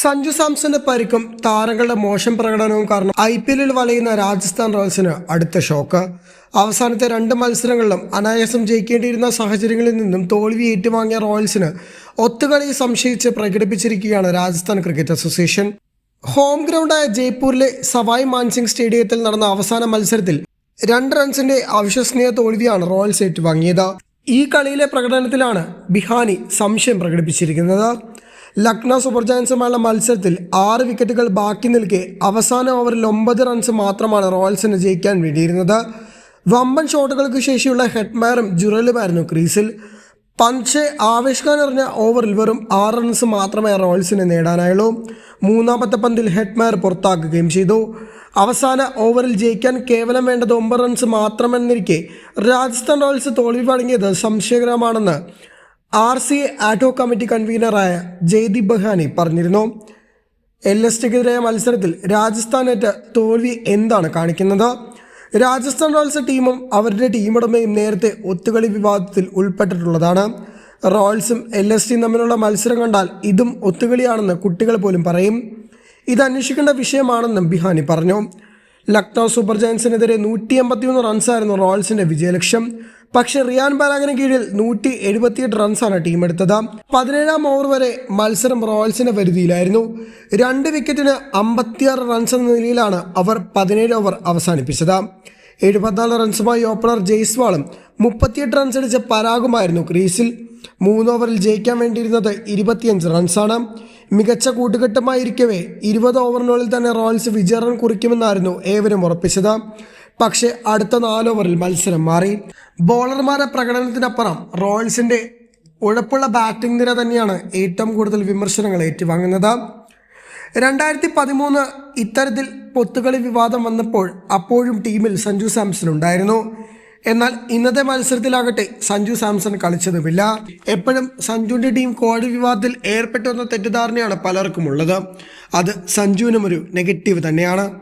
സഞ്ജു സാംസന്റെ പരിക്കും താരങ്ങളുടെ മോശം പ്രകടനവും കാരണം ഐ പി എല്ലിൽ വലയുന്ന രാജസ്ഥാൻ റോയൽസിന് അടുത്ത ഷോക്ക്. അവസാനത്തെ രണ്ട് മത്സരങ്ങളിലും അനായാസം ജയിക്കേണ്ടിയിരുന്ന സാഹചര്യങ്ങളിൽ നിന്നും തോൽവി ഏറ്റുവാങ്ങിയ റോയൽസിന് ഒത്തുകളി സംശയിച്ച് പ്രകടിപ്പിച്ചിരിക്കുകയാണ് രാജസ്ഥാൻ ക്രിക്കറ്റ് അസോസിയേഷൻ. ഹോം ഗ്രൗണ്ടായ ജയ്പൂരിലെ സവായ് മാൻസിംഗ് സ്റ്റേഡിയത്തിൽ നടന്ന അവസാന മത്സരത്തിൽ രണ്ട് റൺസിന്റെ അവിശ്വസനീയ തോൽവിയാണ് റോയൽസ് ഏറ്റുവാങ്ങിയത്. ഈ കളിയിലെ പ്രകടനത്തിലാണ് ബിഹാനി സംശയം പ്രകടിപ്പിച്ചിരിക്കുന്നത്. ലക്നൗ സൂപ്പർ ജയൻസുമായുള്ള മത്സരത്തിൽ ആറ് വിക്കറ്റുകൾ ബാക്കി നിൽക്കെ അവസാന ഓവറിൽ ഒമ്പത് റൺസ് മാത്രമാണ് റോയൽസിന് ജയിക്കാൻ വേണ്ടിയിരുന്നത്. വമ്പൻ ഷോട്ടുകൾക്ക് ശേഷിയുള്ള ഹെഡ്മാരും ജുറലുമായിരുന്നു ക്രീസിൽ. പഞ്ച് ആവേശക്കാൻ എറിഞ്ഞ ഓവറിൽ വെറും ആറ് റൺസ് മാത്രമേ റോയൽസിന് നേടാനായുള്ളൂ. മൂന്നാമത്തെ പന്തിൽ ഹെഡ്മാർ പുറത്താക്കുകയും ചെയ്തു. അവസാന ഓവറിൽ ജയിക്കാൻ കേവലം വേണ്ടത് ഒമ്പത് റൺസ് മാത്രമെന്നിരിക്കെ രാജസ്ഥാൻ റോയൽസ് തോൽവി വഴങ്ങിയത് സംശയകരമാണെന്ന് R C ആറ്റോ committee കൺവീനറായ Jaideep Bihani പറഞ്ഞിരുന്നു. എൽ എസ് ടിക്കെതിരായ മത്സരത്തിൽ രാജസ്ഥാനേറ്റ തോൽവി എന്താണ് കാണിക്കുന്നത്? രാജസ്ഥാൻ റോയൽസ് ടീമും അവരുടെ ടീമുടമയും നേരത്തെ ഒത്തുകളി വിവാദത്തിൽ ഉൾപ്പെട്ടിട്ടുള്ളതാണ്. റോയൽസും എൽ എസ് ടിയും തമ്മിലുള്ള മത്സരം കണ്ടാൽ ഇതും ഒത്തുകളിയാണെന്ന് കുട്ടികൾ പോലും പറയും. ഇത് അന്വേഷിക്കേണ്ട വിഷയമാണെന്നും ബിഹാനി പറഞ്ഞു. ലക്നൗ സൂപ്പർ ജയൻസിനെതിരെ നൂറ്റി എൺപത്തിമൂന്ന് റൺസായിരുന്നു റോയൽസിന്റെ വിജയലക്ഷ്യം. പക്ഷേ റിയാൻ ബാലാഗിന് കീഴിൽ നൂറ്റി എഴുപത്തിയെട്ട് റൺസാണ് ടീം എടുത്തത്. പതിനേഴാം ഓവർ വരെ മത്സരം റോയൽസിന്റെ പരിധിയിലായിരുന്നു. രണ്ട് വിക്കറ്റിന് അമ്പത്തിയാറ് റൺസ് എന്ന നിലയിലാണ് അവർ പതിനേഴ് ഓവർ അവസാനിപ്പിച്ചത്. എഴുപത്തിനാല് റൺസുമായി ഓപ്പണർ ജയ്സ്വാളും മുപ്പത്തിയെട്ട് റൺസ് അടിച്ച പരാഗുമായിരുന്നു ക്രീസിൽ. മൂന്ന് ഓവറിൽ ജയിക്കാൻ വേണ്ടിയിരുന്നത് ഇരുപത്തിയഞ്ച് റൺസാണ് മികച്ച കൂട്ടുകെട്ടുമായിരിക്കവേ ഇരുപത് ഓവറിനുള്ളിൽ തന്നെ റോയൽസ് വിജയ റൺ കുറിക്കുമെന്നായിരുന്നു ഏവരും ഉറപ്പിച്ചത്. പക്ഷേ അടുത്ത നാല് ഓവറിൽ മത്സരം മാറി. ബോളർമാരുടെ പ്രകടനത്തിനപ്പുറം റോയൽസിന്റെ ഉഴപ്പുള്ള ബാറ്റിംഗ് നിര തന്നെയാണ് ഏറ്റവും കൂടുതൽ വിമർശനങ്ങൾ ഏറ്റുവാങ്ങുന്നത്. രണ്ടായിരത്തി പതിമൂന്ന് ഇത്തരത്തിൽ പൊത്തുകളി വിവാദം വന്നപ്പോൾ അപ്പോഴും ടീമിൽ സഞ്ജു സാംസൺ ഉണ്ടായിരുന്നു. എന്നാൽ ഇന്നത്തെ മത്സരത്തിലാകട്ടെ സഞ്ജു സാംസൺ കളിച്ചതുമില്ല. എപ്പോഴും സഞ്ജുവിന്റെ ടീം കോഴി വിവാദത്തിൽ ഏർപ്പെട്ടു എന്ന തെറ്റിദ്ധാരണയാണ് പലർക്കും ഉള്ളത് അത് സഞ്ജുവിനും ഒരു നെഗറ്റീവ് തന്നെയാണ്.